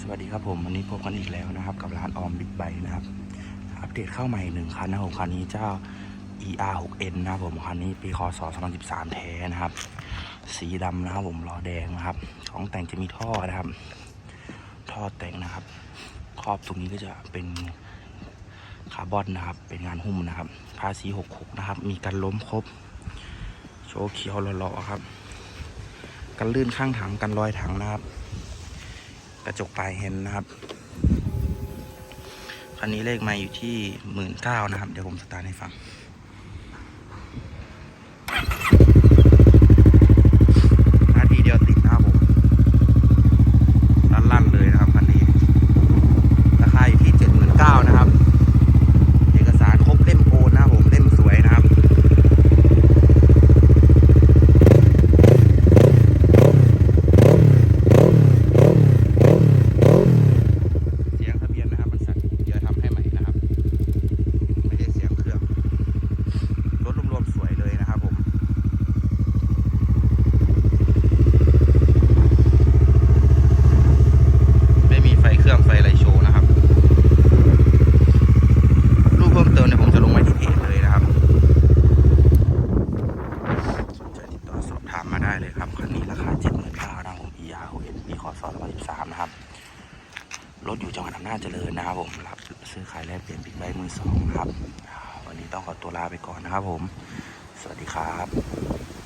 สวัสดีครับผมวันนี้พบกันอีกแล้วนะครับ กับร้านออมบิ๊กไบนะครับ อัปเดตเข้าใหม่หนึ่งคันนะผมคันนี้เจ้า ER 6N นะครับผมคันนี้ปีคศ2013 แท้นะครับ สีดำนะครับผมล้อแดงนะครับของแต่งจะมีท่อนะครับ ท่อแต่งนะครับ ครอบตรงนี้ก็จะเป็นคาร์บอนนะครับ เป็นงานหุ้มนะครับภาษี66นะครับ มีกันล้มครบ โชว์เขียวหล่อๆครับ กันลื่นข้างถังกันรอยถังนะครับ กระจกปลายเห็นนะครับ คันนี้เลขมาอยู่ที่หมื่นเก้านะครับ เดี๋ยวผมสตาร์ทให้ฟัง นาทีเดียวติดนะครับผมลั่นๆเลยนะครับคันนี้ ราคาอยู่ที่เจ็ดหมื่นเก้านะครับ เอกสารครบเล่มโอนนะครับผมเล่มสวยนะครับ เสียงทะเบียนนะครับมันสั่นเดี๋ยวทำให้ใหม่นะครับ ไม่ได้เสียงเครื่อง รถรวมๆสวยเลยนะครับผม ไม่มีไฟเครื่องไฟอะไรโชว์นะครับ รูปเพิ่มเติมเนี่ยผมจะลงไว้ที่เพจเลยนะครับสนใจติดต่อสอบถามมาได้ เลยครับ คันนี้ราคา7 9 0 0 0นะครับผม ER 6 N ปีคศ2013 นะครับ รถอยู่จังหวัดอำนาจเจริญนะครับผมรับซื้อขายแลกเปลี่ยนบิ๊กไบค์มือสองครับ วันนี้ต้องขอตัวลาไปก่อนนะครับผม สวัสดีครับ